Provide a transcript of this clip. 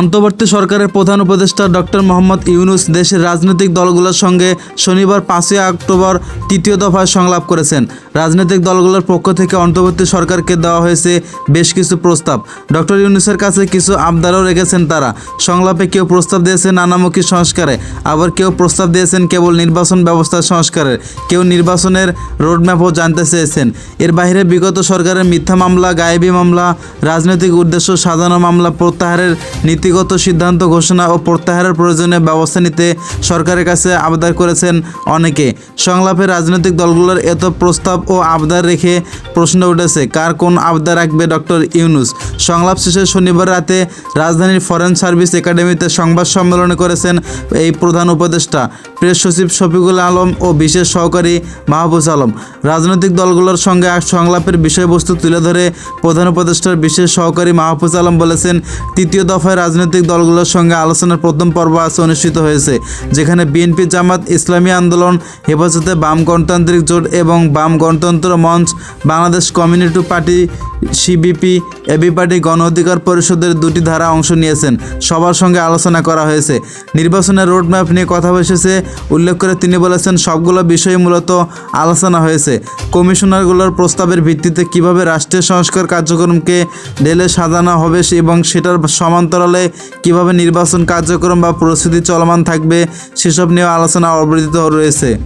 অন্তর্বর্তী সরকারের প্রধান উপদেষ্টা ডক্টর মোহাম্মদ ইউনুস দেশের রাজনৈতিক দলগুলোর সঙ্গে শনিবার পাঁচই অক্টোবর তৃতীয় দফায় সংলাপ করেছেন। রাজনৈতিক দলগুলোর পক্ষ থেকে অন্তর্বর্তী সরকারকে দেওয়া হয়েছে বেশ কিছু প্রস্তাব। ডক্টর ইউনুসের কাছে কিছু আবদারও রেখেছেন তারা। সংলাপে কেউ প্রস্তাব দিয়েছেন নানামুখী সংস্কারে। আবার কেউ প্রস্তাব দিয়েছেন কেবল নির্বাচন ব্যবস্থার সংস্কারের কেউ নির্বাচনের রোডম্যাপও জানতে চেয়েছেন। এর বাইরে বিগত সরকারের মিথ্যা মামলা, গায়েবী মামলা, রাজনৈতিক উদ্দেশ্য সাজানো মামলা প্রত্যাহারের নীতিগত সিদ্ধান্ত ঘোষণা ও প্রত্যাহারের প্রয়োজনীয় ব্যবস্থা নিতে সরকারের কাছে আবদার করেছেন অনেকে। সংলাপে রাজনৈতিক দলগুলোর এত প্রস্তাব ও আবদার রেখে প্রশ্ন উঠেছে, কার কোন আবদার রাখবে ডক্টর ইউনুস? সংলাপ শেষে শনিবার রাতে রাজধানীর ফরেন সার্ভিস একাডেমিতে সংবাদ সম্মেলন করেছেন এই প্রধান উপদেষ্টা, প্রেস সচিব শফিকুল আলম ও বিশেষ সহকারী মাহবুজ আলম। রাজনৈতিক দলগুলোর সঙ্গে সংলাপের বিষয়বস্তু তুলে ধরে প্রধান উপদেষ্টার বিশেষ সহকারী মাহফুজ আলম বলেছেন, তৃতীয় দফায় রাজনৈতিক দলগুলোর সঙ্গে আলোচনার প্রথম পর্ব আজ অনুষ্ঠিত হয়েছে, যেখানে বিএনপি জামাত, ইসলামী আন্দোলন, হেফাজতে বাম গণতান্ত্রিক জোট এবং বাম গণতন্ত্র মঞ্চ, Bangladesh community party CBP, AB party গণ অধিকার পরিষদের দুটি ধারা অংশ নিয়েছেন। সবার সঙ্গে আলোচনা করা হয়েছে। নির্বাচনের রোডম্যাপ নিয়ে কথা বসেছে। উল্লেখ করে তিনি বলেছেন, সবগুলো বিষয়ে মূলত আলোচনা হয়েছে। কমিশনারগুলোর প্রস্তাবের ভিত্তিতে কীভাবে রাষ্ট্রীয় সংস্কার কার্যক্রমকে ঢেলে সাজানো হবে এবং সেটার সমান্তরালে কীভাবে নির্বাচন কার্যক্রম বা প্রস্তুতি চলমান থাকবে, সেসব নিয়ে আলোচনা অবস্থিত রয়েছে।